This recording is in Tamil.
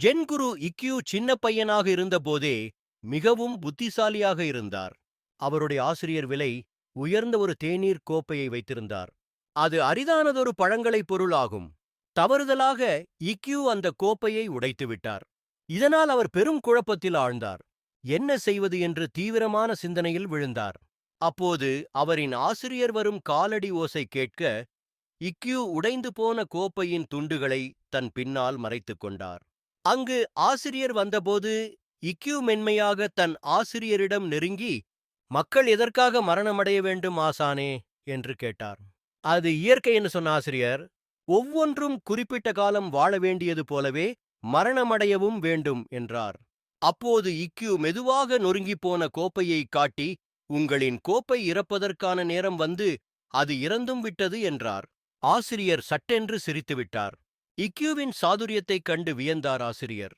ஜென்குரு இக்யூ சின்ன பையனாக இருந்தபோதே மிகவும் புத்திசாலியாக இருந்தார். அவருடைய ஆசிரியர் விலை உயர்ந்த ஒரு தேநீர் கோப்பையை வைத்திருந்தார். அது அரிதானதொரு பழங்களைப் பொருளாகும். தவறுதலாக இக்யூ அந்த கோப்பையை உடைத்துவிட்டார் இதனால் அவர் பெரும் குழப்பத்தில் ஆழ்ந்தார். என்ன செய்வது என்று தீவிரமான சிந்தனையில் விழுந்தார். அப்போது அவரின் ஆசிரியர் வரும் காலடி ஓசை கேட்க இக்யூ உடைந்து போன கோப்பையின் துண்டுகளை தன் பின்னால் மறைத்துக் கொண்டார். அங்கு ஆசிரியர் வந்தபோது இக்யூ மென்மையாக தன் ஆசிரியரிடம் நெருங்கி மக்கள் எதற்காக மரணமடைய வேண்டும் ஆசானே? என்று கேட்டார். அது இயற்கை என்று சொன்ன ஆசிரியர் ஒவ்வொன்றும் குறிப்பிட்ட காலம் வாழ வேண்டியது போலவே மரணமடையவும் வேண்டும் என்றார். அப்போது இக்யூ மெதுவாக நொறுங்கிப் போன கோப்பையை காட்டி உங்களின் கோப்பை இறப்பதற்கான நேரம் வந்து அது இறந்தும் விட்டது என்றார். ஆசிரியர் சட்டென்று சிரித்துவிட்டார் இக்யூவின் சாதுரியத்தைக் கண்டு வியந்தார் ஆசிரியர்.